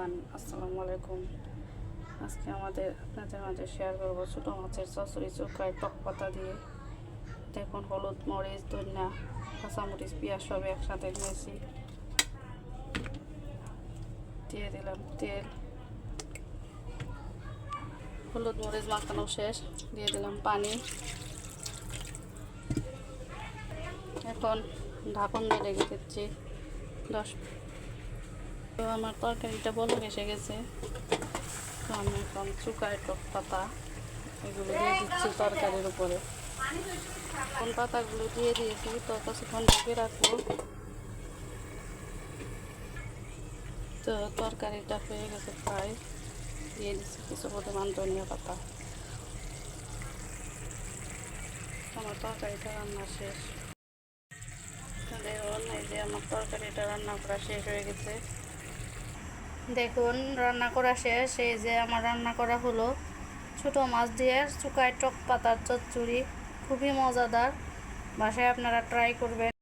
আসসালামু আলাইকুম। আজকে আমাদের, আপনাদের মাঝে শেয়ার করব ছোটো মাছের চচড়ি চুকায় টক পাতা দিয়ে। দেখুন, হলুদ, মরিচ, ধনিয়া, কাঁচামরিচ, পেঁয়াজ সব একসাথে নিয়েছি দিয়ে দিলাম তেল। হলুদ, মরিচ মাখানো শেষ। দিয়ে দিলাম পানি। এখন ঢাকন দিয়ে রেখে দিচ্ছি। দশ তো আমার তরকারিটা বলে এসে গেছে। তো আমি এখন চুকায় টক পাতা এগুলো দিয়ে দিচ্ছি তরকারির উপরে। কোন পাতাগুলো দিয়ে দিয়েছি, তো কিছুক্ষণ ঢেকে রাখব। তো তরকারিটা হয়ে গেছে প্রায়। দিয়ে দিচ্ছি কিছু পরিমাণ ধনিয়া পাতা। আমার তরকারিটা রান্না শেষ। দেখুন এই যে আমার তরকারিটা রান্না করা শেষ হয়ে গেছে। দেখুন, রান্না করা শেষ, এই যে আমার রান্না করা হলো। ছোট মাছ দিয়ে চুকায় টক পাতার চচ্চড়ি, খুবই মজাদার। বাসায় আপনারা ট্রাই করবেন।